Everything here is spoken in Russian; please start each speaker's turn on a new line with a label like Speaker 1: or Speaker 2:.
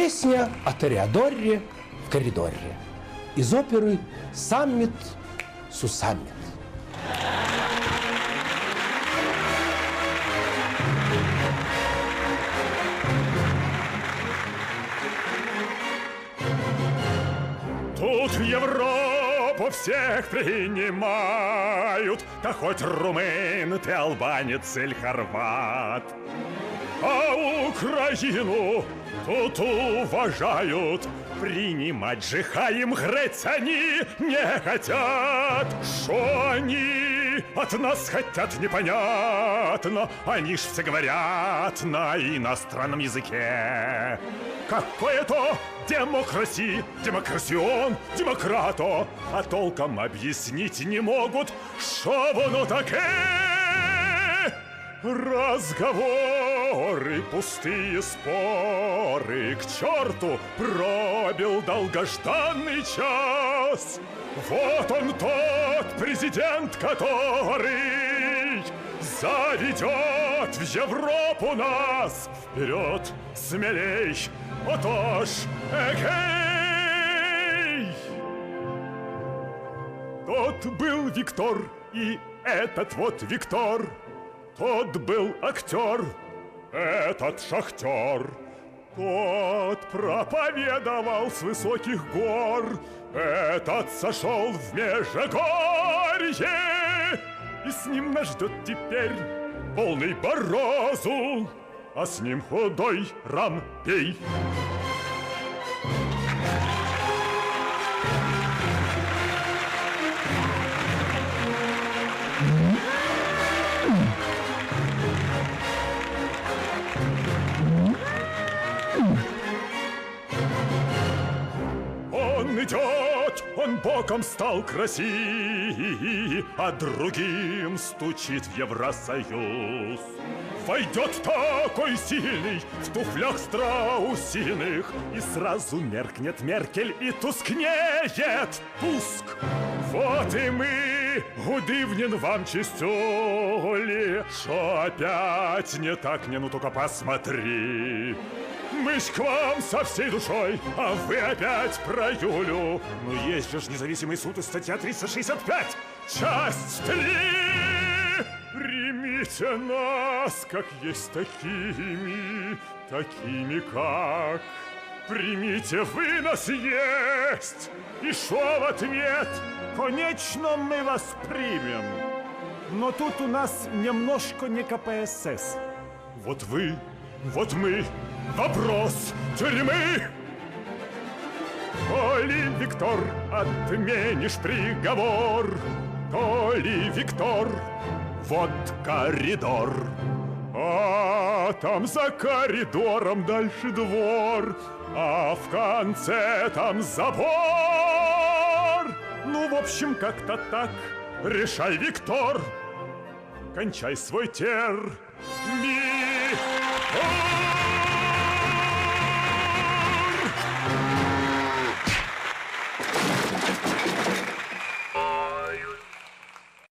Speaker 1: Песня о Тореадоре в коридоре. Из оперы «Саммит Сусаммит».
Speaker 2: Тут Европу всех принимают, Да хоть румын, ты албанец или хорват. А Украину тут уважают, Принимать греть они не хотят. Что они от нас хотят непонятно, Они ж все говорят на иностранном языке. Какое-то демокраси, демократион, демократо, А толком объяснить не могут, что воно таке. Разговоры, пустые споры. К черту пробил долгожданный час. Вот он тот президент, который Заведет в Европу нас. Вперед, смелей, отож, эгей! Тот был Виктор, и этот вот Виктор тот был актер, этот шахтер. Тот проповедовал с высоких гор, этот сошел в Межгорье. И с ним нас ждет теперь полный Борозу, а с ним худой Рампей. Он идет, он боком стал красив, А другим стучит в Евросоюз. Войдет такой сильный в туфлях страусиных, И сразу меркнет Меркель и тускнеет Туск. Вот и мы, удивнен вам чистюли, Что опять не так, не ну только посмотри. Мы ж к вам со всей душой, а вы опять про Юлю. Ну есть же независимый суд и статья 365, часть 3. Примите нас, как есть такими, такими как. Примите вы нас есть, и шо в ответ?
Speaker 3: Конечно, мы вас примем. Но тут у нас немножко не КПСС.
Speaker 2: Вот вы, вот мы, вопрос тюрьмы. То ли, Виктор, отменишь приговор, То ли, Виктор, вот коридор. А там за коридором дальше двор, А в конце там забор. Ну, в общем, как-то так. Решай, Виктор, кончай свой терминал.